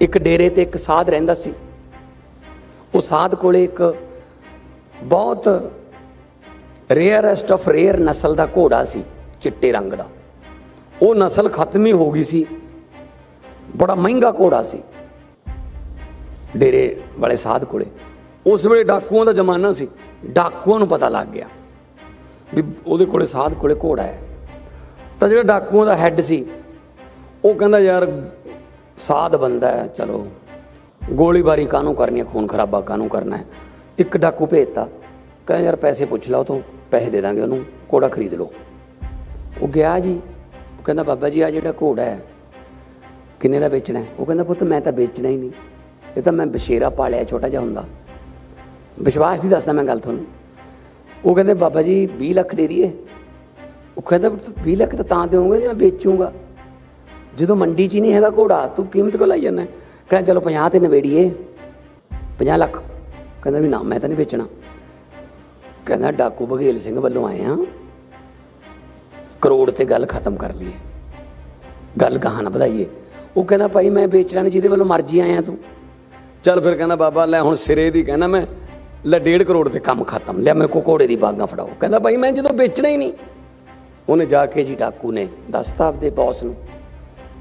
ਇੱਕ ਡੇਰੇ ਤੇ ਇੱਕ ਸਾਧ ਰਹਿੰਦਾ ਸੀ। ਉਹ ਸਾਧ ਕੋਲੇ ਇੱਕ ਬਹੁਤ ਰੇਅਰੈਸਟ ਆਫ ਰੇਅਰ ਨਸਲ ਦਾ ਘੋੜਾ ਸੀ, ਚਿੱਟੇ ਰੰਗ ਦਾ। ਉਹ ਨਸਲ ਖਤਮ ਹੀ ਹੋ ਗਈ ਸੀ। ਬੜਾ ਮਹਿੰਗਾ ਘੋੜਾ ਸੀ ਡੇਰੇ ਵਾਲੇ ਸਾਧ ਕੋਲੇ। ਉਸ ਵੇਲੇ ਡਾਕੂਆਂ ਦਾ ਜ਼ਮਾਨਾ ਸੀ। ਡਾਕੂਆਂ ਨੂੰ ਪਤਾ ਲੱਗ ਗਿਆ ਵੀ ਉਹਦੇ ਕੋਲੇ ਸਾਧ ਕੋਲੇ ਘੋੜਾ ਹੈ। ਤਾਂ ਜਿਹੜਾ ਡਾਕੂਆਂ ਦਾ ਹੈੱਡ ਸੀ, ਉਹ ਕਹਿੰਦਾ, ਯਾਰ ਸਾਧ ਬੰਦਾ ਹੈ, ਚਲੋ। ਗੋਲੀਬਾਰੀ ਕਾਹਨੂੰ ਕਰਨੀ ਹੈ? ਖੂਨ ਖਰਾਬਾ ਕਾਹਨੂੰ ਕਰਨਾ ਹੈ? ਇੱਕ ਡਾਕੂ ਭੇਜਤਾ। ਕਹਿੰਦਾ, ਯਾਰ, ਪੈਸੇ ਪੁੱਛ ਲਓ ਤੋਂ ਪੈਸੇ ਦੇ ਦਾਂਗੇ ਉਹਨੂੰ, ਘੋੜਾ ਖਰੀਦ ਲਓ। ਉਹ ਗਿਆ ਜੀ। ਉਹ ਕਹਿੰਦਾ, ਬਾਬਾ ਜੀ, ਆ ਜਿਹੜਾ ਘੋੜਾ ਹੈ, ਕਿੰਨੇ ਦਾ ਵੇਚਣਾ ਉਹ ਕਹਿੰਦਾ, ਪੁੱਤ, ਮੈਂ ਤਾਂ ਵੇਚਣਾ ਹੀ ਨਹੀਂ। ਇਹ ਤਾਂ ਮੈਂ ਬਸ਼ੇਰਾ ਪਾਲਿਆ ਛੋਟਾ ਜਿਹਾ ਹੁੰਦਾ। ਵਿਸ਼ਵਾਸ ਦੀ ਦੱਸਦਾ ਮੈਂ ਗੱਲ ਤੁਹਾਨੂੰ। ਉਹ ਕਹਿੰਦੇ, ਬਾਬਾ ਜੀ 20 ਲੱਖ ਦੇ ਦਈਏ ਉਹ ਕਹਿੰਦਾ 20 ਲੱਖ ਤਾਂ ਤਾਂ ਦੇਵਾਂਗੇ ਜੇ ਮੈਂ ਵੇਚੂੰਗਾ। ਜਦੋਂ ਮੰਡੀ 'ਚ ਹੀ ਨਹੀਂ ਹੈਗਾ ਘੋੜਾ, ਤੂੰ ਕੀਮਤ ਕੋ ਲਾਈ ਜਾਂਦਾ? ਕਹਿੰਦਾ ਚਲੋ 50 ਤੇ ਨਵੇੜੀਏ। 50 ਲੱਖ। ਕਹਿੰਦਾ ਵੀ ਨਾ, ਮੈਂ ਤਾਂ ਨਹੀਂ ਵੇਚਣਾ। ਕਹਿੰਦਾ, ਡਾਕੂ ਬਘੇਲ ਸਿੰਘ ਵੱਲੋਂ ਆਏ ਆ। ਕਰੋੜ ਤੇ ਗੱਲ ਖਤਮ ਕਰ ਲਈਏ। ਗੱਲ ਕਹਾਣਾ ਵਧਾਈਏ। ਉਹ ਕਹਿੰਦਾ, ਭਾਈ, ਮੈਂ ਵੇਚਣਾ ਨਹੀਂ, ਜਿਹਦੇ ਵੱਲੋਂ ਮਰਜ਼ੀ ਆਇਆ ਤੂੰ। ਚੱਲ ਫਿਰ ਕਹਿੰਦਾ, ਬਾਬਾ, ਲੈ ਹੁਣ ਸਿਰੇ ਦੀ ਕਹਿੰਦਾ, ਮੈਂ ਲੈ 1.5 ਕਰੋੜ ਤੇ ਕੰਮ ਖਤਮ। ਲਿਆ ਮੇਰੇ ਕੋ ਘੋੜੇ ਦੀ ਬਾਗਾਂ ਫੜਾਓ। ਕਹਿੰਦਾ, ਭਾਈ, ਮੈਂ ਜਦੋਂ ਵੇਚਣਾ ਹੀ ਨਹੀਂ। ਉਹਨੇ ਜਾ ਕੇ ਜੀ ਡਾਕੂ ਨੇ ਦੱਸਤਾ ਆਪਦੇ ਬੌਸ ਨੂੰ।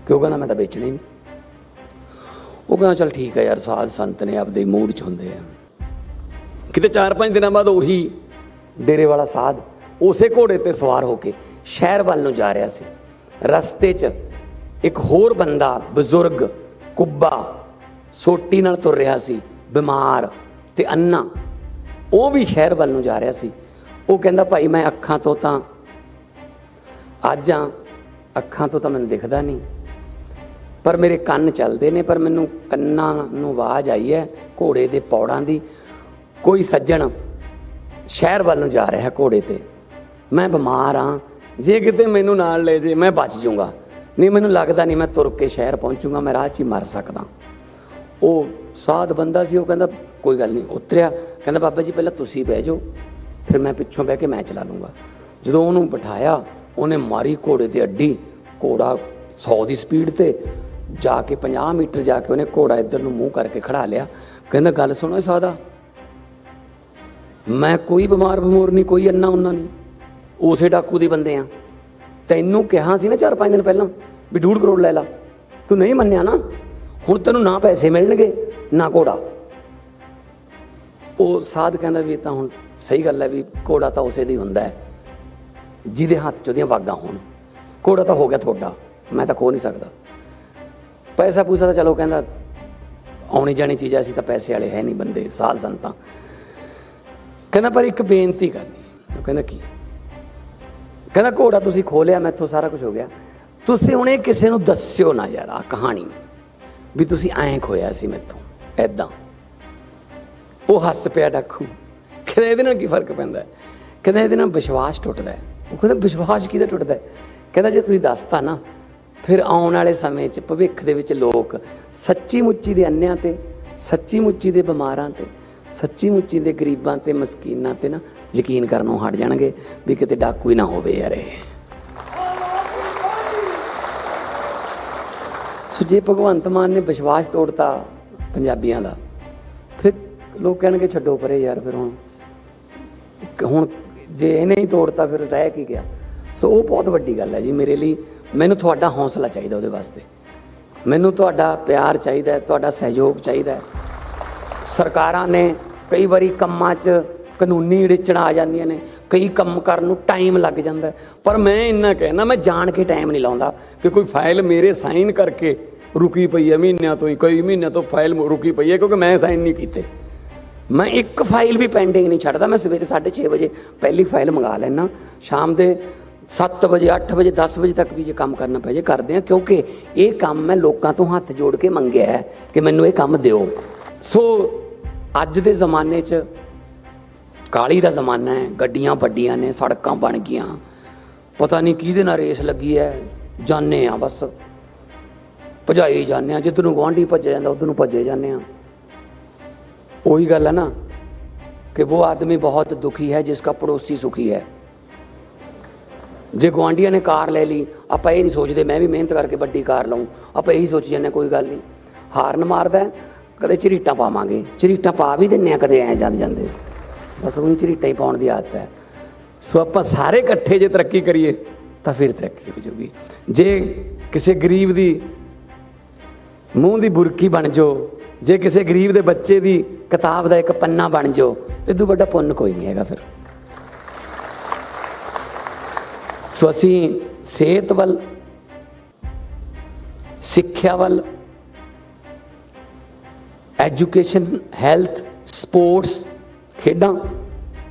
ਕਿਉਂ ਕਹਿੰਦਾ ਮੈਂ ਤਾਂ ਵੇਚਣਾ ਹੀ ਨਹੀਂ। ਉਹ ਕਹਿੰਦਾ ਚੱਲ ਠੀਕ ਹੈ ਯਾਰ, ਸਾਧ ਸੰਤ ਨੇ ਆਪਦੇ ਮੂਡ 'ਚ ਹੁੰਦੇ ਆ। ਕਿਤੇ 4-5 ਦਿਨਾਂ ਬਾਅਦ ਉਹੀ ਡੇਰੇ ਵਾਲਾ ਸਾਧ ਉਸੇ ਘੋੜੇ ਤੇ ਸਵਾਰ ਹੋ ਕੇ ਸ਼ਹਿਰ ਵੱਲ ਨੂੰ ਜਾ ਰਿਹਾ ਸੀ। ਰਸਤੇ 'ਚ ਇੱਕ ਹੋਰ ਬੰਦਾ, ਬਜ਼ੁਰਗ, ਕੁੱਬਾ, ਸੋਟੀ ਨਾਲ ਤੁਰ ਰਿਹਾ ਸੀ, ਬਿਮਾਰ ਤੇ ਅੰਨਾ ਉਹ ਵੀ ਸ਼ਹਿਰ ਵੱਲ ਨੂੰ ਜਾ ਰਿਹਾ ਸੀ। ਉਹ ਕਹਿੰਦਾ, ਭਾਈ ਮੈਂ ਅੱਖਾਂ ਤੋਂ ਤਾਂ, ਅੱਜ ਆ, ਅੱਖਾਂ ਤੋਂ ਤਾਂ ਮੈਨੂੰ ਦਿਖਦਾ ਨਹੀਂ। ਪਰ ਮੇਰੇ ਕੰਨ ਚੱਲਦੇ ਨੇ, ਪਰ ਮੈਨੂੰ ਕੰਨਾਂ ਨੂੰ ਆਵਾਜ਼ ਆਈ ਹੈ ਘੋੜੇ ਦੇ ਪੌੜਾਂ ਦੀ। ਕੋਈ ਸੱਜਣ ਸ਼ਹਿਰ ਵੱਲ ਨੂੰ ਜਾ ਰਿਹਾ ਘੋੜੇ ਤੇ। ਮੈਂ ਬਿਮਾਰ ਹਾਂ। ਜੇ ਕਿਤੇ ਮੈਨੂੰ ਨਾਲ ਲੈ ਜੇ, ਮੈਂ ਬਚ ਜਾਊਂਗਾ। ਨਹੀਂ, ਮੈਨੂੰ ਲੱਗਦਾ ਨਹੀਂ ਮੈਂ ਤੁਰ ਕੇ ਸ਼ਹਿਰ ਪਹੁੰਚੂਗਾ, ਮੈਂ ਰਾਹ 'ਚ ਹੀ ਮਰ ਸਕਦਾ। ਉਹ ਸਾਧ ਬੰਦਾ ਸੀ, ਉਹ ਕਹਿੰਦਾ, ਕੋਈ ਗੱਲ ਨਹੀਂ, ਉਤਰਿਆ। ਕਹਿੰਦਾ, ਬਾਬਾ ਜੀ, ਪਹਿਲਾਂ ਤੁਸੀਂ ਬਹਿ ਜਾਓ, ਫਿਰ ਮੈਂ ਪਿੱਛੋਂ ਬਹਿ ਕੇ ਮੈਂ ਚਲਾ ਲੂੰਗਾ ਜਦੋਂ ਉਹਨੂੰ ਬਿਠਾਇਆ, ਉਹਨੇ ਮਾਰੀ ਘੋੜੇ ਤੇ ਅੱਡੀ, ਘੋੜਾ 100 ਦੀ ਸਪੀਡ ਤੇ। ਜਾ ਕੇ 50 ਮੀਟਰ ਜਾ ਕੇ ਉਹਨੇ ਘੋੜਾ ਇੱਧਰ ਨੂੰ ਮੂੰਹ ਕਰਕੇ ਖੜਾ ਲਿਆ। ਕਹਿੰਦਾ, ਗੱਲ ਸੁਣੋ ਇਹ ਸਾਦਾ। ਮੈਂ ਕੋਈ ਬਿਮਾਰ ਬਮੂਰ ਨਹੀਂ, ਕੋਈ ਅੰਨਾ ਉਹਨਾਂ ਨਹੀਂ। ਉਸੇ ਡਾਕੂ ਦੇ ਬੰਦੇ ਆ। ਤੈਨੂੰ ਕਿਹਾ ਸੀ ਨਾ 4-5 ਦਿਨ ਪਹਿਲਾਂ ਵੀ ਡੂਢ ਕਰੋੜ ਲੈ ਲਾ। ਤੂੰ ਨਹੀਂ ਮੰਨਿਆ ਨਾ? ਹੁਣ ਤੈਨੂੰ ਨਾ ਪੈਸੇ ਮਿਲਣਗੇ, ਨਾ ਘੋੜਾ। ਉਹ ਸਾਧ ਕਹਿੰਦਾ ਵੀ ਤਾਂ ਹੁਣ ਸਹੀ ਗੱਲ ਹੈ ਵੀ ਘੋੜਾ ਤਾਂ ਉਸੇ ਦੀ ਹੁੰਦਾ ਹੈ। ਜਿਹਦੇ ਹੱਥ 'ਚ ਉਹਦੀਆਂ ਵਾਗਾਂ ਹੋਣ। ਘੋੜਾ ਤਾਂ ਹੋ ਗਿਆ ਤੁਹਾਡਾ। ਮੈਂ ਤਾਂ ਖੋ ਨਹੀਂ ਸਕਦਾ। ਪੈਸਾ ਪੂਸਾ ਤਾਂ ਚਲੋ ਕਹਿੰਦਾ ਆਉਣੀ ਜਾਣੀ ਚੀਜ਼ ਆ, ਅਸੀਂ ਤਾਂ ਪੈਸੇ ਵਾਲੇ ਹੈ ਨਹੀਂ ਬੰਦੇ ਸਾਧ ਸੰਤਾਂ ਕਹਿੰਦਾ ਪਰ ਇੱਕ ਬੇਨਤੀ ਕਰਨੀ ਉਹ ਕਹਿੰਦਾ ਕੀ? ਕਹਿੰਦਾ ਘੋੜਾ ਤੁਸੀਂ ਖੋਲਿਆ ਮੈਥੋਂ ਸਾਰਾ ਕੁਝ ਹੋ ਗਿਆ। ਤੁਸੀਂ ਹੁਣ ਇਹ ਕਿਸੇ ਨੂੰ ਦੱਸਿਓ ਨਾ ਯਾਰ ਆ ਕਹਾਣੀ ਵੀ ਤੁਸੀਂ ਐਂ ਖੋਇਆ ਸੀ ਮੈਥੋਂ ਐਦਾਂ ਉਹ ਹੱਸ ਪਿਆ ਡਾਕੂ। ਕਹਿੰਦਾ ਇਹਦੇ ਨਾਲ ਕੀ ਫ਼ਰਕ ਪੈਂਦਾ? ਕਹਿੰਦਾ ਇਹਦੇ ਨਾਲ ਵਿਸ਼ਵਾਸ ਟੁੱਟਦਾ ਉਹ ਕਹਿੰਦਾ ਵਿਸ਼ਵਾਸ ਕਿਹਦਾ ਟੁੱਟਦਾ ਕਹਿੰਦਾ ਜੇ ਤੁਸੀਂ ਦੱਸਤਾ ਨਾ ਫਿਰ ਆਉਣ ਵਾਲੇ ਸਮੇਂ 'ਚ ਭਵਿੱਖ ਦੇ ਵਿੱਚ ਲੋਕ ਸੱਚੀ ਮੁੱਚੀ ਦੇ ਅੰਨਿਆਂ ਤੇ, ਸੱਚੀ ਮੁੱਚੀ ਦੇ ਬਿਮਾਰਾਂ ਤੇ, ਸੱਚੀ ਮੁੱਚੀ ਦੇ ਗਰੀਬਾਂ ਤੇ, ਮਸਕੀਨਾਂ ਤੇ ਨਾ ਯਕੀਨ ਕਰਨੋਂ ਹਟ ਜਾਣਗੇ ਵੀ ਕਿਤੇ ਡਾਕੂ ਹੀ ਨਾ ਹੋਵੇ ਯਾਰ ਇਹ। ਸੋ ਜੇ ਭਗਵੰਤ ਮਾਨ ਨੇ ਵਿਸ਼ਵਾਸ ਤੋੜਤਾ ਪੰਜਾਬੀਆਂ ਦਾ, ਫਿਰ ਲੋਕ ਕਹਿਣਗੇ ਛੱਡੋ ਪਰੇ ਯਾਰ ਫਿਰ ਹੁਣ। ਹੁਣ ਜੇ ਇਹਨੇ ਹੀ ਤੋੜਤਾ ਫਿਰ ਰਹਿ ਕੀ ਗਿਆ। ਸੋ ਉਹ ਬਹੁਤ ਵੱਡੀ ਗੱਲ ਹੈ ਜੀ, ਮੇਰੇ ਲਈ ਮੈਨੂੰ ਤੁਹਾਡਾ ਹੌਸਲਾ ਚਾਹੀਦਾ ਉਹਦੇ ਵਾਸਤੇ। ਮੈਨੂੰ ਤੁਹਾਡਾ ਪਿਆਰ ਚਾਹੀਦਾ ਹੈ, ਤੁਹਾਡਾ ਸਹਿਯੋਗ ਚਾਹੀਦਾ ਹੈ। ਸਰਕਾਰਾਂ ਨੇ ਕਈ ਵਾਰੀ ਕੰਮਾਂ 'ਚ ਕਾਨੂੰਨੀ ਅੜਿੱਚਣਾ ਆ ਜਾਂਦੀਆਂ ਨੇ, ਕਈ ਕੰਮ ਕਰਨ ਨੂੰ ਟਾਈਮ ਲੱਗ ਜਾਂਦਾ ਪਰ ਮੈਂ ਇੰਨਾ ਕਹਿਣਾ ਮੈਂ ਜਾਣ ਕੇ ਟਾਈਮ ਨਹੀਂ ਲਾਉਂਦਾ ਕਿ ਕੋਈ ਫਾਈਲ ਮੇਰੇ ਸਾਈਨ ਕਰਕੇ ਰੁਕੀ ਪਈ ਹੈ, ਮਹੀਨਿਆਂ ਤੋਂ ਹੀ, ਕਈ ਮਹੀਨਿਆਂ ਤੋਂ ਫਾਈਲ ਰੁਕੀ ਪਈ ਹੈ, ਕਿਉਂਕਿ ਮੈਂ ਸਾਈਨ ਨਹੀਂ ਕੀਤੇ। ਮੈਂ ਇੱਕ ਫਾਈਲ ਵੀ ਪੈਂਡਿੰਗ ਨਹੀਂ ਛੱਡਦਾ, ਮੈਂ ਸਵੇਰੇ 6:30 ਵਜੇ ਪਹਿਲੀ ਫਾਈਲ ਮੰਗਾ ਲੈਣਾ ਸ਼ਾਮ ਦੇ 7 ਵਜੇ 8 ਵਜੇ 10 ਵਜੇ ਤੱਕ ਵੀ ਜੇ ਕੰਮ ਕਰਨਾ ਪੈ ਜੇ, ਕਰਦੇ ਆ ਕਿਉਂਕਿ ਇਹ ਕੰਮ ਮੈਂ ਲੋਕਾਂ ਤੋਂ ਹੱਥ ਜੋੜ ਕੇ ਮੰਗਿਆ ਹੈ ਕਿ ਮੈਨੂੰ ਇਹ ਕੰਮ ਦਿਓ। ਸੋ ਅੱਜ ਦੇ ਜ਼ਮਾਨੇ 'ਚ ਕਾਲੀ ਦਾ ਜ਼ਮਾਨਾ ਹੈ, ਗੱਡੀਆਂ ਵੱਡੀਆਂ ਨੇ, ਸੜਕਾਂ ਬਣ ਗਈਆਂ। ਪਤਾ ਨਹੀਂ ਕਿਹਦੇ ਨਾਲ ਰੇਸ ਲੱਗੀ ਹੈ, ਜਾਣੇ ਆ ਬਸ। ਭਜਾਈ ਜਾਂਦੇ ਆ ਜਿੱਧਰ ਨੂੰ ਗੁਆਂਢੀ ਭੱਜਿਆ ਜਾਂਦਾ, ਉਧਰ ਨੂੰ ਭੱਜੇ ਜਾਂਦੇ ਆ ਉਹੀ ਗੱਲ ਹੈ ਨਾ ਕਿ ਉਹ ਆਦਮੀ ਬਹੁਤ ਦੁਖੀ ਹੈ, ਜਿਸ ਜਿਸਕਾ ਪੜੋਸੀ ਸੁਖੀ ਹੈ। ਜੇ ਗੁਆਂਢੀਆਂ ਨੇ ਕਾਰ ਲੈ ਲਈ, ਆਪਾਂ ਇਹ ਨਹੀਂ ਸੋਚਦੇ, ਮੈਂ ਵੀ ਮਿਹਨਤ ਕਰਕੇ ਵੱਡੀ ਕਾਰ ਲਵਾਂ ਆਪਾਂ ਇਹੀ ਸੋਚੀ ਜਾਂਦੇ ਕੋਈ ਗੱਲ ਨਹੀਂ। ਹਾਰਨ ਮਾਰਦਾ ਕਦੇ ਝਰੀਟਾਂ ਪਾਵਾਂਗੇ। ਝਰੀਟਾਂ ਪਾ ਵੀ ਦਿੰਨੇ ਆ ਕਦੇ ਐ ਜਾਂਦੇ ਜਾਂਦੇ। ਬਸ ਉਹੀ ਝਰੀਟਾਂ ਹੀ ਪਾਉਣ ਦੀ ਆਦਤ ਹੈ। ਸੋ ਆਪਾਂ ਸਾਰੇ ਇਕੱਠੇ ਜੇ ਤਰੱਕੀ ਕਰੀਏ, ਤਾਂ ਫਿਰ ਤਰੱਕੀ ਹੋ ਜੂਗੀ ਜੇ ਕਿਸੇ ਗਰੀਬ ਦੀ ਮੂੰਹ ਦੀ ਬੁਰਕੀ ਬਣ ਜਾਓ, ਜੇ ਕਿਸੇ ਗਰੀਬ ਦੇ ਬੱਚੇ ਦੀ ਕਿਤਾਬ ਦਾ ਇੱਕ ਪੰਨਾ ਬਣ ਜਾਓ ਇਦੋਂ ਵੱਡਾ ਪੁੰਨ ਕੋਈ ਨਹੀਂ ਹੈਗਾ ਫਿਰ। ਸੋ ਅਸੀਂ ਸਿਹਤ ਵੱਲ, ਸਿੱਖਿਆ ਵੱਲ, ਐਜੂਕੇਸ਼ਨ, ਹੈਲਥ, ਸਪੋਰਟਸ, ਖੇਡਾਂ,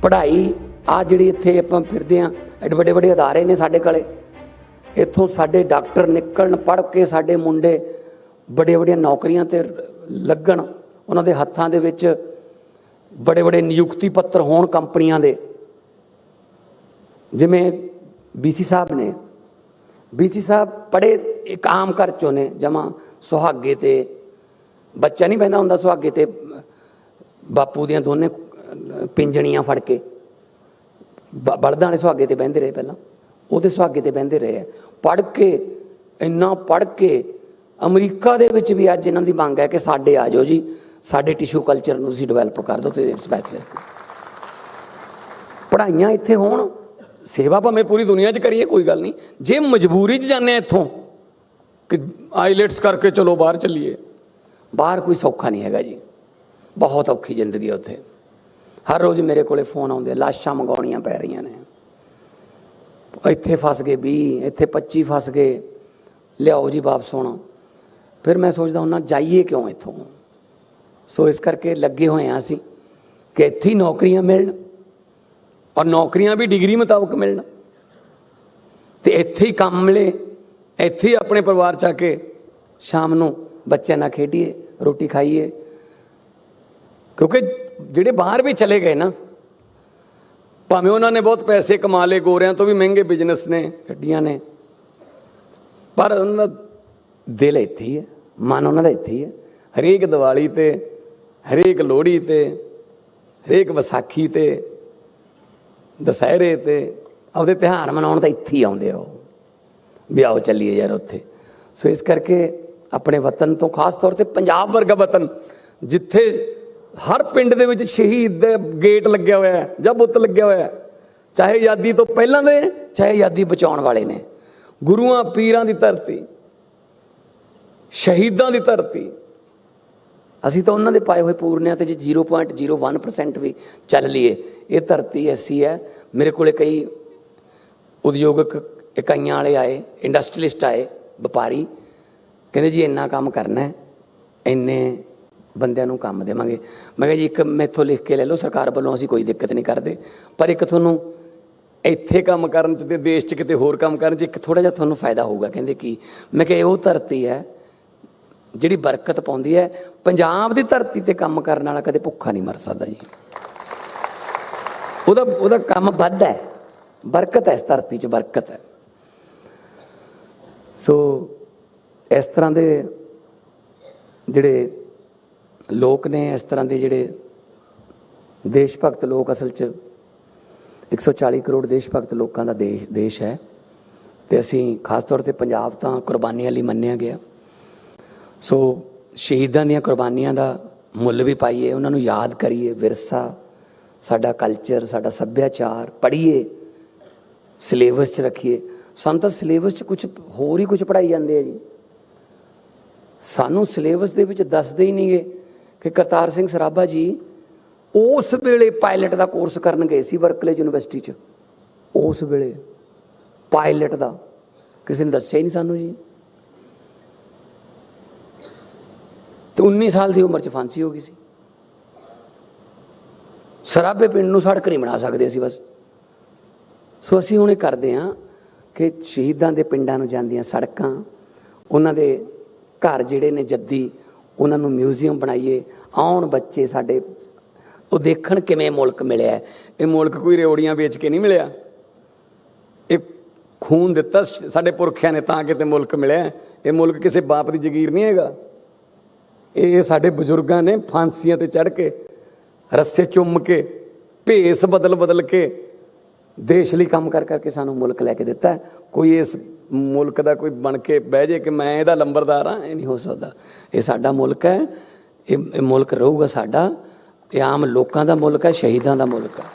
ਪੜ੍ਹਾਈ, ਆ ਜਿਹੜੀ ਇੱਥੇ ਆਪਾਂ ਫਿਰਦੇ ਆ ਐਡੇ ਵੱਡੇ ਵੱਡੇ ਅਦਾਰੇ ਨੇ ਸਾਡੇ ਕੋਲੇ। ਇੱਥੋਂ ਸਾਡੇ ਡਾਕਟਰ ਨਿਕਲਣ, ਪੜ੍ਹ ਕੇ ਸਾਡੇ ਮੁੰਡੇ ਬੜੇ ਵੱਡੀਆਂ ਨੌਕਰੀਆਂ ਤੇ ਲੱਗਣ, ਉਹਨਾਂ ਦੇ ਹੱਥਾਂ ਦੇ ਵਿੱਚ ਬੜੇ ਵੱਡੇ ਨਿਯੁਕਤੀ ਪੱਤਰ ਹੋਣ ਕੰਪਨੀਆਂ ਦੇ। ਜਿਵੇਂ ਬੀਸੀ ਸਾਹਿਬ ਨੇ। ਬੀਸੀ ਸਾਹਿਬ ਪੜੇ ਇੱਕ ਆਮ ਘਰ ਚੋਂ ਨੇ, ਜਮਾ ਸੁਹਾਗੇ ਤੇ ਬੱਚਾ ਨਹੀਂ ਬਹਿੰਦਾ ਹੁੰਦਾ ਸੁਹਾਗੇ ਤੇ, ਬਾਪੂ ਦੀਆਂ ਦੋਨੇ ਪਿੰਜਣੀਆਂ ਫੜ ਕੇ, ਬ- ਬਲਦਾਂ ਵਾਲੇ ਸੁਹਾਗੇ ਤੇ ਬਹਿੰਦੇ ਰਹੇ ਪਹਿਲਾਂ। ਉਹਦੇ ਸੁਹਾਗੇ ਤੇ ਬਹਿੰਦੇ ਰਹੇ ਪੜ ਕੇ, ਇੰਨਾ ਪੜ ਕੇ ਅਮਰੀਕਾ ਦੇ ਵਿੱਚ ਵੀ ਅੱਜ ਇਹਨਾਂ ਦੀ ਮੰਗ ਹੈ ਕਿ ਸਾਡੇ ਆ ਜਾਓ ਜੀ, ਸਾਡੇ ਟਿਸ਼ੂ ਕਲਚਰ ਨੂੰ ਤੁਸੀਂ ਡਿਵੈਲਪ ਕਰ ਦਿਓ ਤੇ ਸਪੈਸ਼ਲਿਸਟ ਪੜਾਈਆਂ ਇੱਥੇ ਹੋਣ ਸੇਵਾ ਭਾਵੇਂ ਪੂਰੀ ਦੁਨੀਆ 'ਚ ਕਰੀਏ, ਕੋਈ ਗੱਲ ਨਹੀਂ। ਜੇ ਮਜਬੂਰੀ 'ਚ ਜਾਂਦੇ ਆ ਇੱਥੋਂ, ਕਿ ਆਈਲੈਟਸ ਕਰਕੇ ਚਲੋ ਬਾਹਰ ਚੱਲੀਏ, ਬਾਹਰ ਕੋਈ ਸੌਖਾ ਨਹੀਂ ਹੈਗਾ ਜੀ। ਬਹੁਤ ਔਖੀ ਜ਼ਿੰਦਗੀ ਉੱਥੇ। ਹਰ ਰੋਜ਼ ਮੇਰੇ ਕੋਲੇ ਫੋਨ ਆਉਂਦੇ ਲਾਸ਼ਾਂ ਮੰਗਾਉਣੀਆਂ ਪੈ ਰਹੀਆਂ ਨੇ। ਇੱਥੇ ਫਸ ਗਏ 20 ਇੱਥੇ 25 ਫਸ ਗਏ। ਲਿਆਓ ਜੀ ਵਾਪਸ ਹੁਣ। ਫਿਰ ਮੈਂ ਸੋਚਦਾ ਹੁੰਦਾ, ਜਾਈਏ ਕਿਉਂ ਇੱਥੋਂ? ਸੋ ਇਸ ਕਰਕੇ ਲੱਗੇ ਹੋਏ ਆ ਅਸੀਂ ਕਿ ਇੱਥੇ ਹੀ ਨੌਕਰੀਆਂ ਮਿਲਣ। ਔਰ ਨੌਕਰੀਆਂ ਵੀ ਡਿਗਰੀ ਮੁਤਾਬਕ ਮਿਲਣ। ਤੇ ਇੱਥੇ ਹੀ ਕੰਮ ਮਿਲੇ, ਇੱਥੇ ਹੀ ਆਪਣੇ ਪਰਿਵਾਰ ਚ ਆ ਕੇ ਸ਼ਾਮ ਨੂੰ ਬੱਚਿਆਂ ਨਾਲ ਖੇਡੀਏ, ਰੋਟੀ ਖਾਈਏ। ਕਿਉਂਕਿ ਜਿਹੜੇ ਬਾਹਰ ਵੀ ਚਲੇ ਗਏ ਨਾ, ਭਾਵੇਂ ਉਹਨਾਂ ਨੇ ਬਹੁਤ ਪੈਸੇ ਕਮਾ ਲਏ, ਗੋਰਿਆਂ ਤੋਂ ਵੀ ਮਹਿੰਗੇ ਬਿਜ਼ਨਸ ਨੇ, ਗੱਡੀਆਂ ਨੇ, ਪਰ ਉਹਨਾਂ ਦਾ ਦਿਲ ਇੱਥੇ ਹੀ ਹੈ, ਮਨ ਉਹਨਾਂ ਦਾ ਇੱਥੇ ਹੀ ਹੈ। ਹਰੇਕ ਦੀਵਾਲੀ ਤੇ, ਹਰੇਕ ਲੋਹੜੀ ਤੇ, ਹਰੇਕ ਵਿਸਾਖੀ ਤੇ ਦੁਸਹਿਰੇ ਤੇ ਆਪਦੇ ਤਿਉਹਾਰ ਮਨਾਉਣ ਤਾਂ ਇੱਥੇ ਹੀ ਆਉਂਦੇ ਆ ਉਹ। ਵੀ ਆਓ ਚੱਲੀਏ ਯਾਰ ਉੱਥੇ। ਸੋ ਇਸ ਕਰਕੇ ਆਪਣੇ ਵਤਨ ਤੋਂ ਖਾਸ ਤੌਰ ਤੇ ਪੰਜਾਬ ਵਰਗਾ ਵਤਨ, ਜਿੱਥੇ ਹਰ ਪਿੰਡ ਦੇ ਵਿੱਚ ਸ਼ਹੀਦ ਦੇ ਗੇਟ ਲੱਗਿਆ ਹੋਇਆ ਹੈ, ਜਾਂ ਬੁੱਤ ਲੱਗਿਆ ਹੋਇਆ ਹੈ, ਚਾਹੇ ਆਜ਼ਾਦੀ ਤੋਂ ਪਹਿਲਾਂ ਦੇ, ਚਾਹੇ ਆਜ਼ਾਦੀ ਬਚਾਉਣ ਵਾਲੇ ਨੇ। ਗੁਰੂਆਂ, ਪੀਰਾਂ ਦੀ ਧਰਤੀ, ਸ਼ਹੀਦਾਂ ਦੀ ਧਰਤੀ ਅਸੀਂ ਤਾਂ ਉਹਨਾਂ ਦੇ ਪਾਏ ਹੋਏ ਪੂਰਨਿਆਂ ਤੇ ਜੇ 0.01% ਵੀ ਚੱਲ ਲਈਏ, ਇਹ ਧਰਤੀ ਐਸੀ ਹੈ, ਮੇਰੇ ਕੋਲੇ ਕਈ ਉਦਯੋਗਿਕ ਇਕਾਈਆਂ ਵਾਲੇ ਆਏ ਇੰਡਸਟਰੀਲਿਸਟ ਆਏ, ਵਪਾਰੀ, ਕਹਿੰਦੇ ਜੀ ਇੰਨਾ ਕੰਮ ਕਰਨਾ ਹੈ, ਇੰਨੇ ਬੰਦਿਆਂ ਨੂੰ ਕੰਮ ਦੇਵਾਂਗੇ। ਮੈਂ ਕਿਹਾ ਜੀ ਇੱਕ ਮੈਥੋਂ ਲਿਖ ਕੇ ਲੈ ਲਓ, ਸਰਕਾਰ ਵੱਲੋਂ ਅਸੀਂ ਕੋਈ ਦਿੱਕਤ ਨਹੀਂ ਕਰਦੇ, ਪਰ ਇੱਕ ਤੁਹਾਨੂੰ ਇੱਥੇ ਕੰਮ ਕਰਨ ਚ ਤੇ ਦੇਸ਼ ਚ ਕਿਤੇ ਹੋਰ ਕੰਮ ਕਰਨ ਚ ਇੱਕ ਥੋੜਾ ਜਿਹਾ ਤੁਹਾਨੂੰ ਫਾਇਦਾ ਹੋਊਗਾ। ਕਹਿੰਦੇ ਕੀ? ਮੈਂ ਕਿਹਾ ਇਹ ਉਹ ਧਰਤੀ ਹੈ ਜਿਹੜੀ ਬਰਕਤ ਪਾਉਂਦੀ ਹੈ, ਪੰਜਾਬ ਦੀ ਧਰਤੀ ਤੇ ਕੰਮ ਕਰਨ ਵਾਲਾ ਕਦੇ ਭੁੱਖਾ ਨਹੀਂ ਮਰ ਸਕਦਾ ਜੀ। ਉਹਦਾ ਉਹਦਾ ਕੰਮ ਵੱਧ ਹੈ। ਬਰਕਤ ਹੈ ਇਸ ਧਰਤੀ 'ਚ, ਬਰਕਤ ਹੈ। ਸੋ ਇਸ ਤਰ੍ਹਾਂ ਦੇ ਜਿਹੜੇ ਲੋਕ ਨੇ, ਇਸ ਤਰ੍ਹਾਂ ਦੇ ਜਿਹੜੇ ਦੇਸ਼ ਭਗਤ ਲੋਕ ਅਸਲ 'ਚ 140 ਕਰੋੜ ਦੇਸ਼ ਭਗਤ ਲੋਕਾਂ ਦਾ ਦੇਸ਼ ਦੇਸ਼ ਹੈ। ਤੇ ਅਸੀਂ ਖਾਸ ਤੌਰ ਤੇ ਪੰਜਾਬ ਤਾਂ ਕੁਰਬਾਨੀਆਂ ਲਈ ਮੰਨਿਆ ਗਿਆ। ਸੋ ਸ਼ਹੀਦਾਂ ਦੀਆਂ ਕੁਰਬਾਨੀਆਂ ਦਾ ਮੁੱਲ ਵੀ ਪਾਈਏ, ਉਹਨਾਂ ਨੂੰ ਯਾਦ ਕਰੀਏ, ਵਿਰਸਾ, ਸਾਡਾ ਕਲਚਰ ਸਾਡਾ ਸੱਭਿਆਚਾਰ ਪੜ੍ਹੀਏ ਸਿਲੇਬਸ 'ਚ ਰੱਖੀਏ। ਸਾਨੂੰ ਤਾਂ ਸਿਲੇਬਸ 'ਚ ਕੁਝ ਹੋਰ ਹੀ ਕੁਝ ਪੜਾਈ ਜਾਂਦੇ ਆ ਜੀ। ਸਾਨੂੰ ਸਿਲੇਬਸ ਦੇ ਵਿੱਚ ਦੱਸਦੇ ਹੀ ਨਹੀਂਗੇ ਕਿ ਕਰਤਾਰ ਸਿੰਘ ਸਰਾਭਾ ਜੀ ਉਸ ਵੇਲੇ ਪਾਇਲਟ ਦਾ ਕੋਰਸ ਕਰਨ ਗਏ ਸੀ ਬਰਕਲੇ ਯੂਨੀਵਰਸਿਟੀ 'ਚ। ਉਸ ਵੇਲੇ ਪਾਇਲਟ ਦਾ। ਕਿਸੇ ਨੇ ਦੱਸਿਆ ਹੀ ਨਹੀਂ ਸਾਨੂੰ ਜੀ। ਤੇ 19 ਸਾਲ ਦੀ ਉਮਰ 'ਚ ਫਾਂਸੀ ਹੋ ਗਈ ਸੀ। ਸਰਾਬੇ ਪਿੰਡ ਨੂੰ ਸੜਕ ਨਹੀਂ ਬਣਾ ਸਕਦੇ ਸੀ ਬਸ। ਸੋ ਅਸੀਂ ਹੁਣ ਇਹ ਕਰਦੇ ਹਾਂ ਕਿ ਸ਼ਹੀਦਾਂ ਦੇ ਪਿੰਡਾਂ ਨੂੰ ਜਾਂਦੀਆਂ ਸੜਕਾਂ, ਉਹਨਾਂ ਦੇ ਘਰ ਜਿਹੜੇ ਨੇ ਜੱਦੀ, ਉਹਨਾਂ ਨੂੰ ਮਿਊਜ਼ੀਅਮ ਬਣਾਈਏ, ਆਉਣ ਬੱਚੇ ਸਾਡੇ, ਉਹ ਦੇਖਣ ਕਿਵੇਂ ਮੁਲਕ ਮਿਲਿਆ। ਇਹ ਮੁਲਕ ਕੋਈ ਰੇਵੜੀਆਂ ਵੇਚ ਕੇ ਨਹੀਂ ਮਿਲਿਆ। ਇਹ ਖੂਨ ਦਿੱਤਾ ਸਾਡੇ ਪੁਰਖਿਆਂ ਨੇ ਤਾਂ ਕਿਤੇ ਮੁਲਕ ਮਿਲਿਆ। ਇਹ ਮੁਲਕ ਕਿਸੇ ਬਾਪ ਦੀ ਜ਼ਗੀਰ ਨਹੀਂ ਹੈਗਾ। ਇਹ ਸਾਡੇ ਬਜ਼ੁਰਗਾਂ ਨੇ ਫਾਂਸੀਆਂ ਤੇ ਚੜ੍ਹ ਕੇ, ਰੱਸੇ ਚੁੰਮ ਕੇ, ਭੇਸ ਬਦਲ ਬਦਲ ਕੇ ਦੇਸ਼ ਲਈ ਕੰਮ ਕਰ ਕਰਕੇ ਸਾਨੂੰ ਮੁਲਕ ਲੈ ਕੇ ਦਿੱਤਾ ਕੋਈ ਇਸ ਮੁਲਕ ਦਾ ਕੋਈ ਬਣ ਕੇ ਬਹਿ ਜੇ ਕਿ ਮੈਂ ਇਹਦਾ ਲੰਬਰਦਾਰ ਹਾਂ, ਇਹ ਨਹੀਂ ਹੋ ਸਕਦਾ। ਇਹ ਸਾਡਾ ਮੁਲਕ ਹੈ, ਇਹ ਇਹ ਮੁਲਕ ਰਹੂਗਾ ਸਾਡਾ। ਇਹ ਆਮ ਲੋਕਾਂ ਦਾ ਮੁਲਕ ਹੈ, ਸ਼ਹੀਦਾਂ ਦਾ ਮੁਲਕ ਹੈ।